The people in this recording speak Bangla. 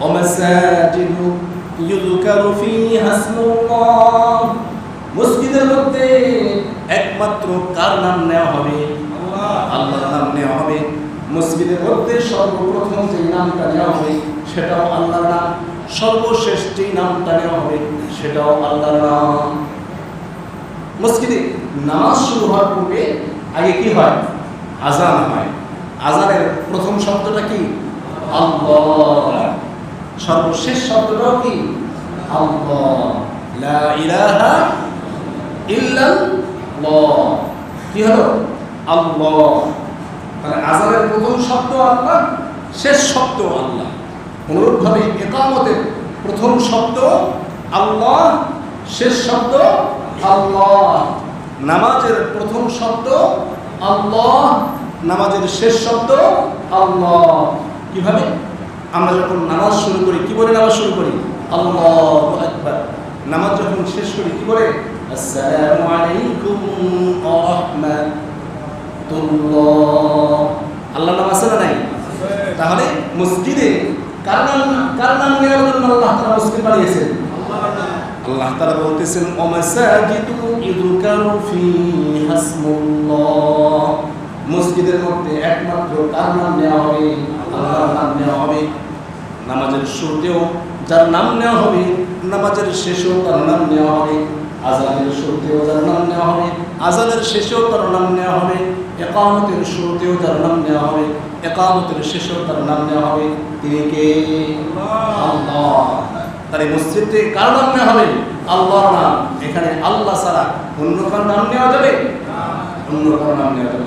ومساجد يذكر فيها اسم الله মসজিদের মধ্যে একমাত্র কার নাম নেওয়া হবে আল্লাহর নাম নেওয়া হবে মসজিদের মধ্যে সর্বপ্রথম যে নামটা নেওয়া হবে সেটাও আল্লাহর নাম সর্বশেষ যে নামটা নেওয়া হবে সেটাও আল্লাহর নাম মসজিদে নামাজ শুরু হওয়ার পূর্বে আগে কি হয় আজান হয় আজানের প্রথম শব্দটা কি আল্লাহ সর্বশেষ শব্দটাও কি? কি হলো? আল্লাহ। তাহলে আজানের প্রথম শব্দ আল্লাহ, শেষ শব্দ আল্লাহ। অনুরূপভাবে একামতের প্রথম শব্দ আল্লাহ, শেষ শব্দ আল্লাহ। নামাজের প্রথম শব্দ আল্লাহ, নামাজের শেষ শব্দ আল্লাহ। কীভাবে? আমরা যখন নামাজ শুরু করি, কি বলে নামাজ শুরু করি? আল্লাহ নামাজ যখন শেষ করি, কি বলে? আসসালামু আলাইকুম আল্লাহ নাম আছে না নাই? তাহলে মসজিদে কার নাম কার নাম নেওয়ার জন্য আল্লাহ তাআলা মসজিদ বানিয়েছেন। আল্লাহ তাআলা বলতেছেন ওমাসাজিদু ইযুকারু ফিহা ইসমুল্লাহ। মসজিদের মধ্যে একমাত্র কার নাম নেওয়া হবে আল্লাহর নাম নেওয়া হবে নামাজের শুরুতেও যার নাম নেওয়া হবে নামাজের শেষেও তার নাম নেওয়া হবে আজানের শুরুতেও যার নাম নেওয়া হবে আজানের শেষেও তার নাম নেওয়া হবে একামতের শুরুতেও যার নাম নেওয়া হবে একামতের শেষেও তার নাম নেওয়া হবে তিনি কে তার এই মসজিদে কার নাম নেওয়া হবে আল্লাহর নাম এখানে আল্লাহ ছাড়া অন্য কার নাম নেওয়া যাবে অন্য কারও নাম নেওয়া যাবে